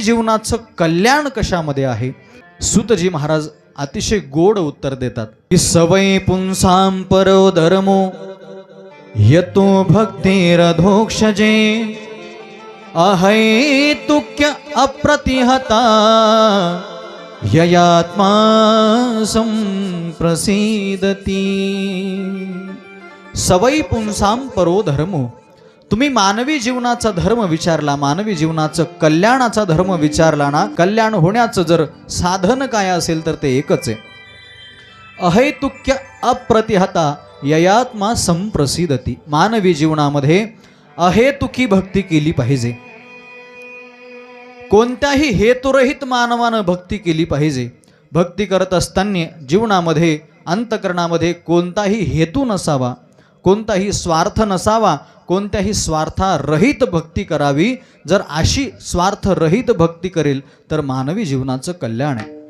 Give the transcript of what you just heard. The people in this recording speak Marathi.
जीवनाचं कल्याण कशामध्ये आहे? सुतजी महाराज अतिशय गोड उत्तर देतात. की सवय पुंसां परो धर्मो यतो भक्तिरधोक्षजे अहैतुक्य अप्रतिहता ययात्मा संप्रसीदती. सवयी पुंसां परो धर्मो तुम्ही मानवी जीवनाचा धर्म विचारला मानवी जीवनाचं कल्याणाचा धर्म विचारला ना कल्याण होण्याचं जर साधन काय असेल तर ते एकच आहे. अहैतुक्य अप्रतिहता ययात्मा संप्रसिद्धती मानवी जीवनामध्ये अहेतुकी भक्ती केली पाहिजे. कोणत्याही हेतुरहित मानवानं भक्ती केली पाहिजे. भक्ती करत असताना जीवनामध्ये अंतकरणामध्ये कोणताही हेतू नसावा कोणताही स्वार्थ नसावा कोणत्याही स्वार्थारहित भक्ती करावी. जर अशी स्वार्थरहित भक्ती करेल तर मानवी जीवनाचं कल्याण आहे.